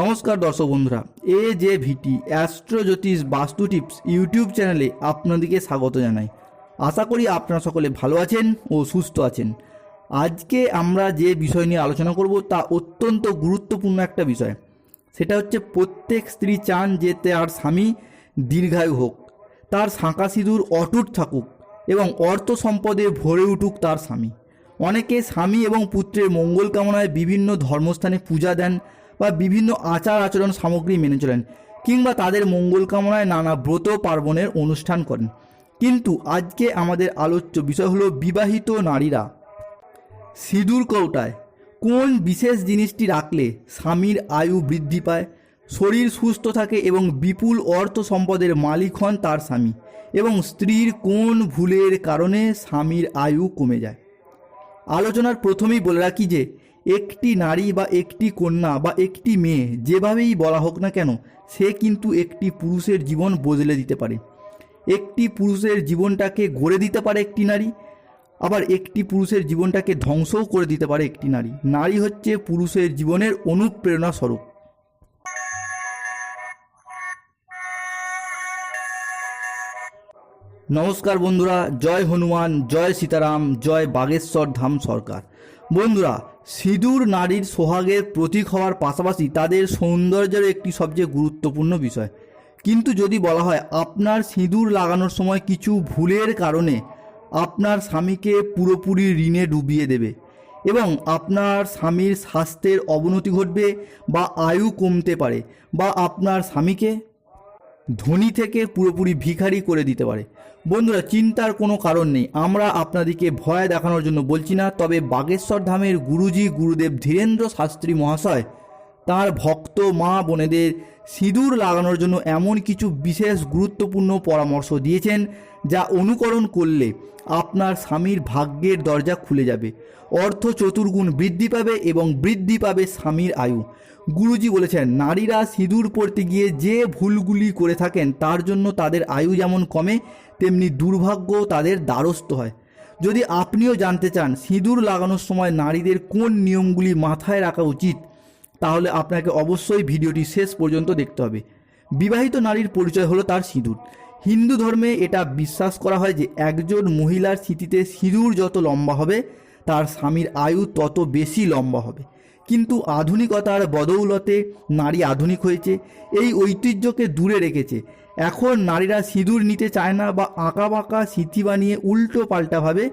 নমস্কার দর্শক বন্ধুরা, এ যে ভিটি অ্যাস্ট্রো জ্যোতিষ বাস্তু টিপস ইউটিউব চ্যানেলে আপনাদেরকে স্বাগত জানাই। আশা করি আপনারা সকলে ভালো আছেন ও সুস্থ আছেন। আজকে আমরা যে বিষয় নিয়ে আলোচনা করব তা অত্যন্ত গুরুত্বপূর্ণ একটা বিষয়। সেটা হচ্ছে প্রত্যেক স্ত্রী চান যে তার স্বামী দীর্ঘায়ু হোক, তার শাঁকা সিঁদুর অটুট থাকুক এবং অর্থ সম্পদে ভরে উঠুক তার স্বামী। অনেকে স্বামী এবং পুত্রের মঙ্গল কামনায় বিভিন্ন ধর্মস্থানে পূজা দেন বা বিভিন্ন আচার আচরণ সামগ্রী মেনে চলেন কিংবা তাদের মঙ্গল কামনায় নানা ব্রত পার্বণের অনুষ্ঠান করেন। কিন্তু আজকে আমাদের আলোচ্য বিষয় হলো বিবাহিত নারীরা। সিঁদুর কৌটায় কোন বিশেষ জিনিসটি রাখলে স্বামীর আয়ু বৃদ্ধি পায়, শরীর সুস্থ থাকে এবং বিপুল অর্থ সম্পদের মালিক হন তার স্বামী এবং স্ত্রীর কোন ভুলের কারণে স্বামীর আয়ু কমে যায়? আলোচনার প্রথমেই বলে রাখি যে একটি নারী বা একটি কন্যা বা একটি মেয়ে যেভাবেই বলা হোক না কেন, সে কিন্তু একটি পুরুষের জীবন বদলে দিতে পারে। একটি পুরুষের জীবনটাকে গড়ে দিতে পারে একটি নারী, আবার একটি পুরুষের জীবনটাকে ধ্বংসও করে দিতে পারে একটি নারী। নারী হচ্ছে পুরুষের জীবনের অনুপ্রেরণা স্বরূপ। নমস্কার বন্ধুরা, জয় হনুমান, জয় সীতারাম, জয় বাগেশ্বর ধাম সরকার। বন্ধুরা সিঁদুর নারীর সোহাগের প্রতীক হওয়ার পাশাপাশি তাদের সৌন্দর্যের একটি সবচেয়ে গুরুত্বপূর্ণ বিষয়। কিন্তু যদি বলা হয় আপনার সিঁদুর লাগানোর সময় কিছু ভুলের কারণে আপনার স্বামীকে পুরোপুরি ঋণে ডুবিয়ে দেবে এবং আপনার স্বামীর স্বাস্থ্যের অবনতি ঘটবে বা আয়ু কমতে পারে বা আপনার স্বামীকে ধনী থেকে পুরোপুরি ভিখারি করে দিতে পারে। বন্ধুরা, চিন্তার কোনো কারণ নেই। আমরা আপনাদেরকে ভয় দেখানোর জন্য বলছি না, তবে বাগেশ্বর ধামের গুরুজি গুরুদেব ধীরেন্দ্র শাস্ত্রী মহাশয় তার ভক্ত মা বোনেদের সিঁদুর লাগানোর জন্য এমন কিছু বিশেষ গুরুত্বপূর্ণ পরামর্শ দিয়েছেন যা অনুকরণ করলে আপনার স্বামীর ভাগ্যের দরজা খুলে যাবে। অর্থ চতুর্গুণ বৃদ্ধি পাবে এবং বৃদ্ধি পাবে স্বামীর আয়ু। গুরুজি বলেছেন, নারীরা সিঁদুর পড়তে গিয়ে যে ভুলগুলি করে থাকেন তার জন্য তাদের আয়ু যেমন কমে, তেমনি দুর্ভাগ্য তাদের দ্বারস্থ হয়। যদি আপনিও জানতে চান, সিঁদুর লাগানোর সময় নারীদের কোন নিয়মগুলি মাথায় রাখা উচিত তাহলে আপনাকে অবশ্যই ভিডিওটি শেষ পর্যন্ত দেখতে হবে। বিবাহিত নারীর পরিচয় হলো তার সিঁদুর। হিন্দু ধর্মে এটা বিশ্বাস করা হয় যে একজন মহিলার স্মৃতিতে সিঁদুর যত লম্বা হবে, তার স্বামীর আয়ু তত বেশি লম্বা হবে। কিন্তু আধুনিকতার বদৌলতে নারী আধুনিক হয়েছে, এই ঐতিহ্যকে দূরে রেখেছে। এখন নারীরা সিঁদুর নিতে চায় না বা আঁকা বাঁকা স্মৃতি বানিয়ে উল্টো পাল্টাভাবে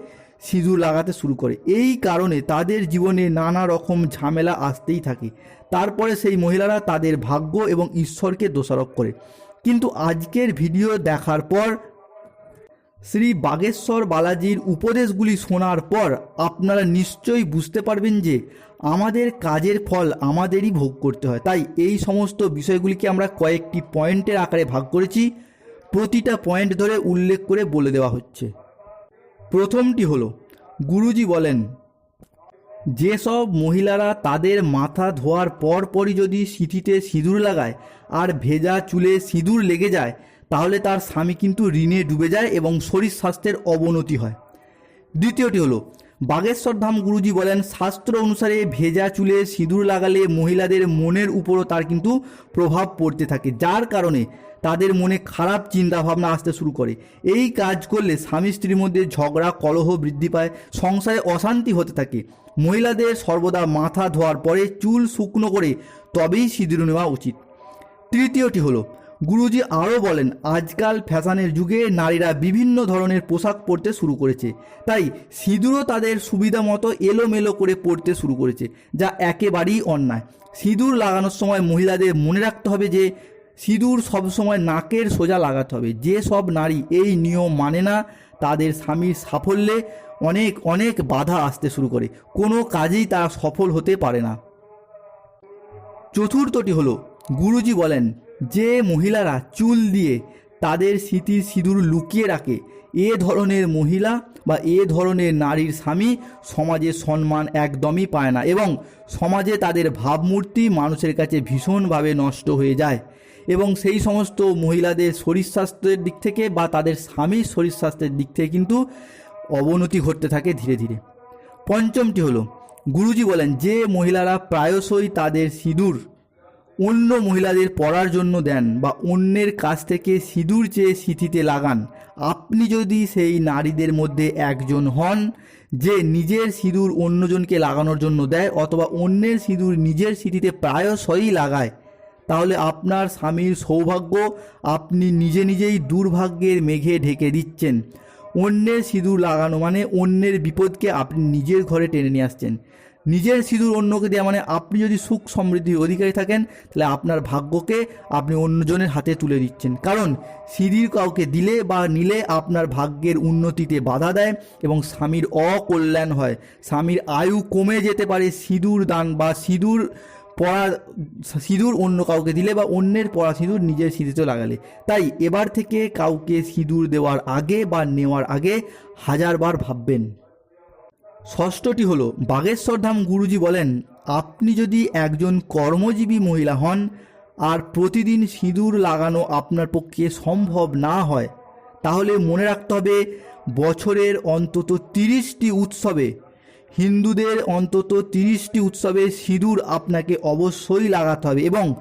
সিঁদুর লাগাতে শুরু করে। এই কারণে তাদের জীবনে নানা রকম ঝামেলা আসতেই থাকে। তারপরে সেই মহিলারা তাদের ভাগ্য এবং ঈশ্বরকে দোষারোপ করে। কিন্তু আজকের ভিডিও দেখার পর শ্রী বাগেশ্বর বালাজির উপদেশগুলি শোনার পর আপনারা নিশ্চয়ই বুঝতে পারবেন যে আমাদের কাজের ফল আমাদেরই ভোগ করতে হয়। তাই এই সমস্ত বিষয়গুলিকে আমরা কয়েকটি পয়েন্টের আকারে ভাগ করেছি। প্রতিটা পয়েন্ট ধরে উল্লেখ করে বলে দেওয়া হচ্ছে। প্রথমটি হলো, গুরুজি বলেন, যেসব মহিলারা তাদের মাথা ধোয়ার পর পরই যদি সিঁথিতে সিঁদুর লাগায় আর ভেজা চুলে সিঁদুর লেগে যায়, তাহলে তার স্বামী কিন্তু ঋণে ডুবে যায় এবং শরীর স্বাস্থ্যের অবনতি হয়। দ্বিতীয়টি হলো বাগেশ্বর ধাম গুরুজি বলেন, শাস্ত্র অনুসারে ভেজা চুলে সিঁদুর লাগালে মহিলাদের মনের উপরও তার কিন্তু প্রভাব পড়তে থাকে, যার কারণে তাদের মনে খারাপ চিন্তা ভাবনা আসতে শুরু করে। এই কাজ করলে স্বামী স্ত্রীর মধ্যে ঝগড়া, কলহ বৃদ্ধি পায়, সংসারে অশান্তি হতে থাকে। মহিলাদের সর্বদা মাথা ধোয়ার পরে চুল শুকনো করে তবেই সিঁদুর নেওয়া উচিত। তৃতীয়টি হলো গুরুজি আরও বলেন, আজকাল ফ্যাশনের যুগে নারীরা বিভিন্ন ধরনের পোশাক পরতে শুরু করেছে। তাই সিঁদুরও তাদের সুবিধা মতো এলোমেলো করে পরতে শুরু করেছে, যা একেবারেই অন্যায়। সিঁদুর লাগানোর সময় মহিলাদের মনে রাখতে হবে যে, সিঁদুর সবসময় নাকের সোজা লাগাতে হবে। যে সব নারী এই নিয়ম মানে না, তাদের স্বামীর সাফল্যে অনেক অনেক বাধা আসতে শুরু করে। কোনো কাজেই তারা সফল হতে পারে না। চতুর্থটি হলো, গুরুজি বলেন যে মহিলারা চুল দিয়ে তাদের স্মৃতির সিঁদুর লুকিয়ে রাখে, এ ধরনের মহিলা বা এ ধরনের নারীর স্বামী সমাজে সম্মান একদমই পায় না এবং সমাজে তাদের ভাবমূর্তি মানুষের কাছে ভীষণভাবে নষ্ট হয়ে যায় এবং সেই সমস্ত মহিলাদের শরীর স্বাস্থ্যের দিক থেকে বা তাদের স্বামীর শরীর স্বাস্থ্যের দিক থেকে কিন্তু অবনতি ঘটতে থাকে ধীরে ধীরে। পঞ্চমটি হলো, গুরুজি বলেন যে মহিলারা প্রায়শই তাদের সিঁদুর অন্য মহিলাদের পড়ার জন্য দেন বা অন্যের কাছ থেকে সিঁদুর চেয়ে সিঁথিতে লাগান। আপনি যদি সেই নারীদের মধ্যে একজন হন যে নিজের সিঁদুর অন্যজনকে লাগানোর জন্য দেয় অথবা অন্যের সিঁদুর নিজের সিঁথিতে প্রায়শই লাগায়, তাহলে আপনার স্বামীর সৌভাগ্য আপনি নিজে নিজেই দুর্ভাগ্যের মেঘে ঢেকে দিচ্ছেন। অন্যের সিঁদুর লাগানো মানে অন্যের বিপদকে আপনি নিজের ঘরে টেনে নিয়ে আসছেন। নিজের সিঁদুর অন্যকে দেওয়া মানে আপনি যদি সুখ সমৃদ্ধির অধিকারী থাকেন, তাহলে আপনার ভাগ্যকে আপনি অন্যজনের হাতে তুলে দিচ্ছেন। কারণ সিঁদুর কাউকে দিলে বা নিলে আপনার ভাগ্যের উন্নতিতে বাধা দেয় এবং স্বামীর অকল্যাণ হয়। স্বামীর আয়ু কমে যেতে পারে সিঁদুর দান বা সিঁদুর পড়া, সিঁদুর অন্য কাউকে দিলে বা অন্যের পড়া সিঁদুর নিজের সিঁথিতে লাগালে। তাই এবার থেকে কাউকে সিঁদুর দেওয়ার আগে বা নেওয়ার আগে হাজারবার ভাববেন। ষষ্ঠটি হলো বাগেশ্বর ধাম গুরুজি বলেন, আপনি যদি একজন কর্মজীবী মহিলা হন, আর প্রতিদিন সিঁদুর লাগানো আপনার পক্ষে সম্ভব না হয়, তাহলে মনে রাখতে হবে বছরের অন্তত তিরিশটি উৎসবে, হিন্দুদের অন্তত তিরিশটি উৎসবে সিঁদুর আপনাকে অবশ্যই লাগাতে হবে এবং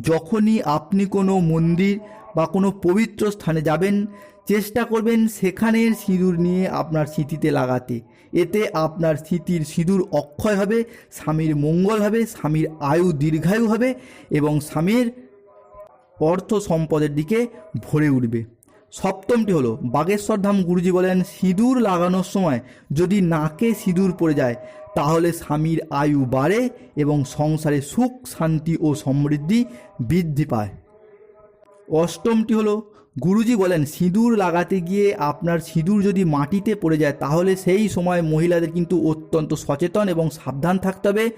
যখনই আপনি কোনো মন্দির বা কোনো পবিত্র স্থানে যাবেন চেষ্টা করবেন সেখানের সিঁদুর নিয়ে আপনার স্মৃতিতে লাগাতে। এতে আপনার স্মৃতির সিঁদুর অক্ষয় হবে, স্বামীর মঙ্গল হবে, স্বামীর আয়ু দীর্ঘায়ু হবে এবং স্বামীর অর্থ সম্পদের দিকে ভরে উঠবে। সপ্তমটি হলো, বাগেশ্বর ধাম গুরুজি বলেন, সিঁদুর লাগানোর সময় যদি নাকে সিঁদুর পড়ে যায়, তাহলে স্বামীর আয়ু বাড়ে এবং সংসারে সুখ, শান্তি ও সমৃদ্ধি বৃদ্ধি পায়। অষ্টমটি হলো গুরুজি বলেন, সিঁদুর লাগাতে গিয়ে আপনার সিঁদুর যদি মাটিতে পড়ে যায়, তাহলে সেই সময় মহিলাদের কিন্তু অত্যন্ত সচেতন এবং সাবধান থাকতে হবে।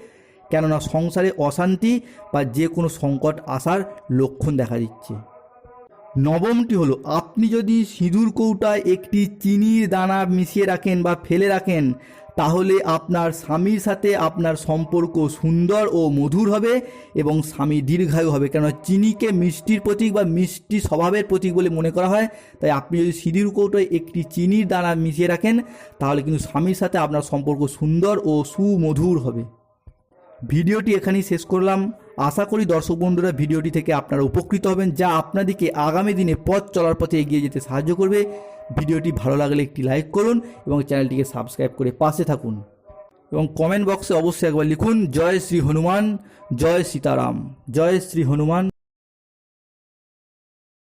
কেননা সংসারে অশান্তি বা যে কোনো সংকট আসার লক্ষণ দেখা দিচ্ছে। নবমটি হলো, আপনি যদি সিঁদুর কৌটায় একটি চিনির দানা মিশিয়ে রাখেন বা ফেলে রাখেন, তাহলে আপনার স্বামীর সাথে আপনার সম্পর্ক সুন্দর ও মধুর হবে এবং স্বামী দীর্ঘায়ু হবে। কেন চিনিকে মিষ্টির প্রতীক বা মিষ্টি স্বভাবের প্রতীক বলে মনে করা হয়। তাই আপনি যদি সিঁদুর কৌটোয় একটি চিনির দানা মিশিয়ে রাখেন, তাহলে কিন্তু স্বামীর সাথে আপনার সম্পর্ক সুন্দর ও সুমধুর হবে। ভিডিওটি এখানেই শেষ করলাম। আশা করি দর্শক বন্ধুরা ভিডিওটি থেকে আপনারা উপকৃত হবেন, যা আপনাদেরকে আগামী দিনে পথ চলার পথে এগিয়ে যেতে সাহায্য করবে। ভিডিওটি ভালো লাগলে একটি লাইক করুন এবং চ্যানেলটিকে সাবস্ক্রাইব করে পাশে থাকুন। এবং কমেন্ট বক্সে অবশ্যই একবার লিখুন, জয় শ্রী হনুমান, জয় সীতারাম, জয় শ্রী হনুমান।